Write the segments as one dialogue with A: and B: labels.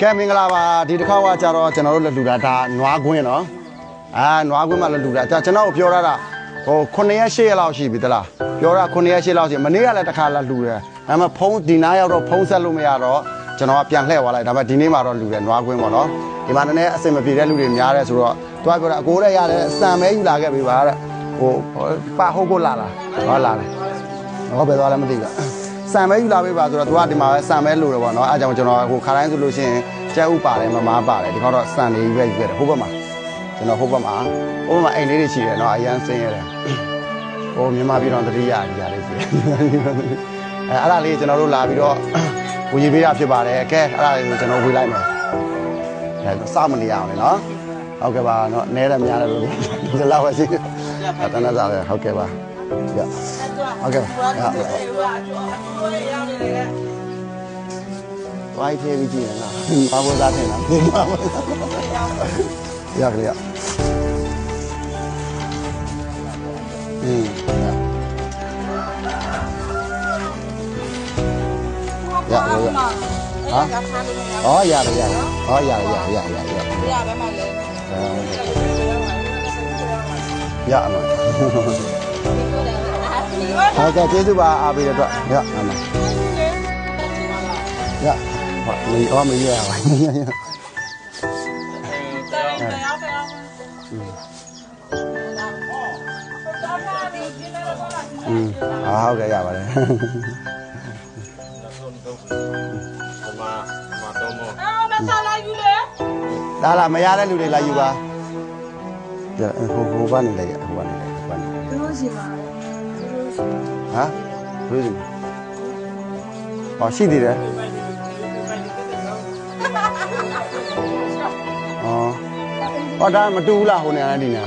A: ကဲမင်္ဂလာပါဒီတစ်ခါကကြတော့ကျွန်တော်တို့လက်လူတာဒါနွားကွင်းနော်အာနွားကွင်းမှာလက်လူတာဒါကျွန်တော်ကိုပြောရတာဟို9ရက်10ရက်လောက်ရှိပြီသလားပြောတာ9ရက်10လောက်ရှိမနေ့ကလည်းတစ်ခါလက်လူတယ်ဒါပေမဲ့ဖုံးဒီနားရောက်တော့ဖုံးဆက်လို့မရတော့ကျွန်တော်ကပြန်လှည့်သွားလိုက်ဒါပေမဲ့ဒီနေ့မှာတော့လူတယ်နွားကွင်းပေါ့နော်ဒီမှာနည်းနည်းအဆင်မပြေတဲ့လူတွေများတယ်ဆိုတော့တွားပြောတာအကိုတဲ့ရတယ်အစံမဲယူလာခဲ့ပြီပါတဲ့ဟိုပါဟုတ်ကိုလာလာဟောလာတယ်ဟောပဲသွားလည်းမသိဘူး စံမဲယူလာပေးပါဆိုတော့သူကဒီမှာပဲစံမဲလိုတယ်ပေါ့နော်အဲအကြောင်းကျွန်တော်ဟိုခါတိုင်းဆိုလို့ရှိရင်ကျဲဥပါတယ်မမားပါတယ်ဒီခေါက်တော့စံလေးပဲယူခဲ့တယ်ဟိုဘက်မှာကျွန်တော်ဟိုဘက်မှာဟိုဘက်မှာအိမ်လေးတွေရှိတယ်နော်အရန်စင်းရတယ်ဟိုမြန်မာပြည်တော်တတိယအရာလေးရှိတယ်အဲအဲ့ဒါလေးကျွန်တော်တို့လာပြီးတော့ဝေပေးတာဖြစ်ပါတယ်ကဲအဲ့ဒါလေးကိုကျွန်တော်ဝေလိုက်မယ်အဲစမနေရအောင်လေနော်ဟုတ်ကဲ့ပါနော်နဲတယ်များတယ်လို့ဒီလောက်ပဲရှိတယ်တန်းတန်းစားတယ်ဟုတ်ကဲ့ပါရဟုတ်ကဲ့ပါ 呀，OK，呀。YTV 演员啦，花木兰演员，你花木兰？呀个呀。嗯，呀。呀呀呀！啊？哦呀个呀，哦呀个呀呀呀呀。呀嘛。ရရရရရ
B: ရပါမလဲ
A: ရအမဟုတ်ကဲ့ကျေးဇူးပါအားပေးတဲ့အတွက်ရအမရဟောမီဟောမီရပါ
B: တရားတရား
A: อืมဟာဟုတ်ကဲ့ရပါတယ်
C: မှာမှာတော့မ
B: အော်မဆလာယူလေ
A: ဒါလာမရတဲ့လူတွေလာယူပါဟိုဟိုဘာနေလဲဟိုဘာနေလဲဟိုဘာနေ
B: တို့ရှိပါ
A: ဟာဘယ်လိုဟောရှိသေးတယ်အော်ဟောဒါမတူဘူးလားဟိုနေ 啊，对的，
D: 哦，新的。人，哦，我
A: 讲没了啦，
C: 好难的呢，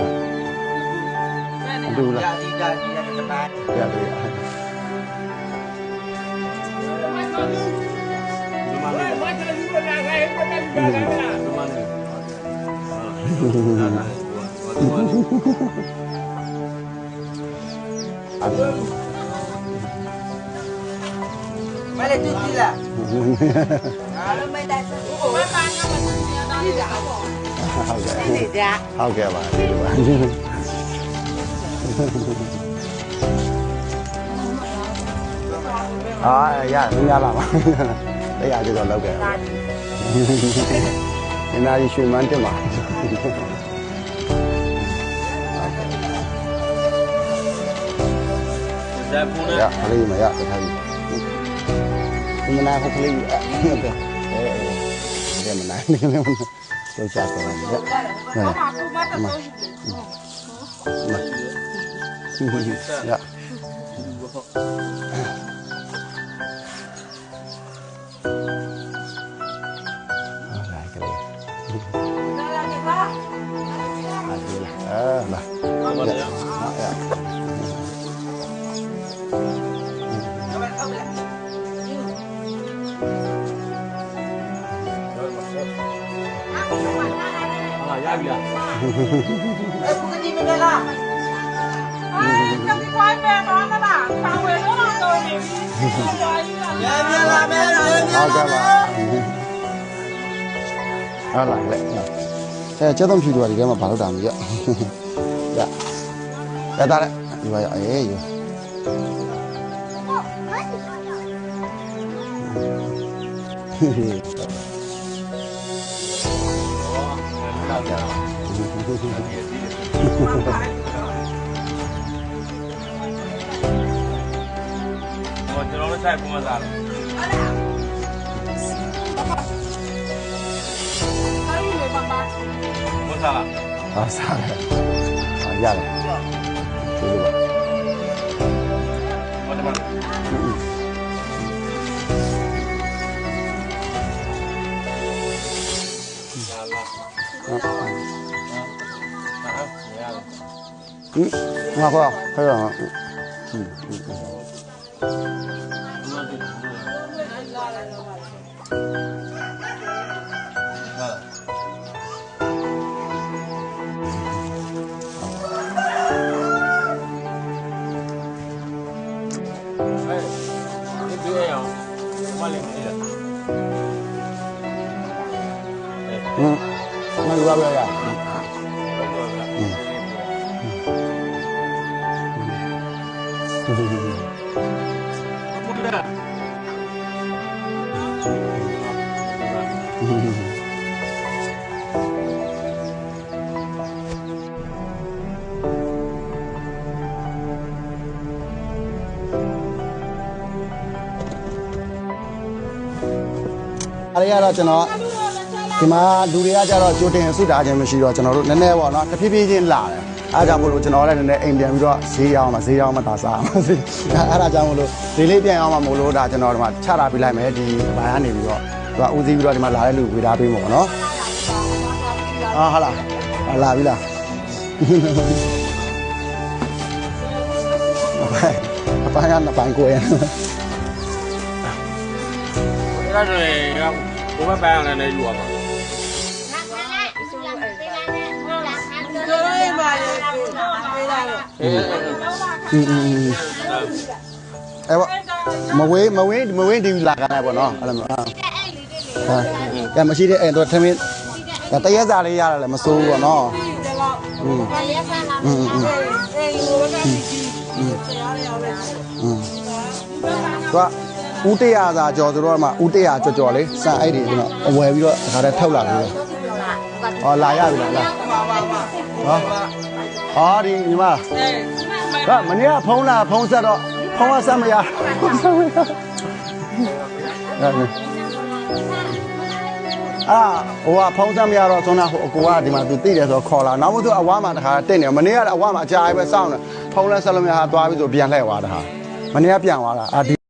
C: 没读啦。
D: 对啊，对啊。买
B: 了就对了。嗯嗯嗯。买了没带走？我？不？好给。好给吧，给吧。
A: 啊呀，你
B: 家老
A: 板，你家这个老板。现在你去忙点嘛。Ya, kali mah ya, kali. Kemana aku kali? Eh, dia menang ni kan. Tôi chặt rồi
C: nhé. Này. Mà. Mà.
A: Dạ.
C: Lại
A: cái này. À, là. À, là. Dạ. 下雨啊？哎，不跟你们来了。哎，你快别忙了啦，开
B: 会都忙到你。别别了，
A: 别，别。好，干吧。啊，
B: 来了。哎，交
A: 通局
C: 的，你
A: 给
C: 我把头挡
D: 一。呀，来打了，有
B: 有，哎有。嘿嘿。家了。我今菜不么咋了？啊，咋了？啊，咋
D: 了？兄弟们。嗯，那好，
A: 还有，嗯嗯嗯。嗯。あれや。ろっての ဒီပြေးအော
C: င်မ
B: လေး
C: နေလား
A: ဟင်းမလူပါပဲရအဲ့ဒီကတော့ကျွန်တော်ဒီမှာလူတွေကကြတော့ကြိုတင်ဆုတာခြင်းမရှိတော့ကျွန်တော်တို့နည်းနည်းပေါ့နော်တဖြည်းဖြည်းချင်းလာတယ်အားကြောင့်မို့လို့ကျွန်တော်လည်းနည်းနည်းအိမ်ပြန်ပြီးတော့ဈေးရောက်မှာဈေးရောက်မှာသာစားအောင်ဈေးအဲ့ဒါကြောင့်မို့လို့ဈေးလေးပြန်အောင်မှာမို့လို့ဒါကျွန်တော်ဒီမှာချတာပြလိုက်မယ်ဒီဘိုင်းကနေပြီးတော့သူကဦးစီးပြီးတော့ဒီမှာလာတဲ့လူဝေထားပေးမှာပေါ့နော်အာဟာလားဟာလာပြီလားအပိုင်းကနှစ်ပိုင်းကိုရ
C: အဲ့ဒါတွေဘုမပန်းအောင်လည်းယူရပါ
A: อืมအဲ့ပေါ့မဝေးမဝေးမဝေးဒီလာကြတယ်ပေါ့နော်အဲ့လိုမျိုးအာဟာကဲမရှိတဲ့အဲ့တော့ထမင်းဒါတရက်စာလေးရတယ်လည်းမစိုးဘူးပေါ့နော်
B: ဒီတော့
A: อืม
B: အေးအေးလိုကနေဒီတရားရအောင်လေ
A: อืมသူကဦးတရာစာကြော်သူတို့ကမှဦးတရာကြော်ကြော်လေးစံအဲ့ဒီကျွန်တော်အဝယ်ပြီးတော့အခါတည်းထုတ်လာပြီးတော့ဟောလာရပြီလားလား
B: ပါပါပါ
A: ဟော ဟောဒီညီမ
B: အေး
A: ကမနေ့ကဖုံးလာဖုံးဆက်တော့ဖုံးကဆက်မရဖုံးဆက်မရအဲ့အာဟိုကဖုံးဆက်မရတော့ဆိုတော့ဟိုအကိုကဒီမှာသူသိတယ်ဆိုတော့ခေါ်လာနောက်မှသူအဝါမှာတခါတက်နေမနေ့ကအဝါမှာအကြာကြီးပဲစောင့်နေဖုံးလဲဆက်လို့မရဟာသွားပြီးဆိုပြန်လှည့်သွားတာဟာမနေ့ကပြန်သွားတာအာဒီ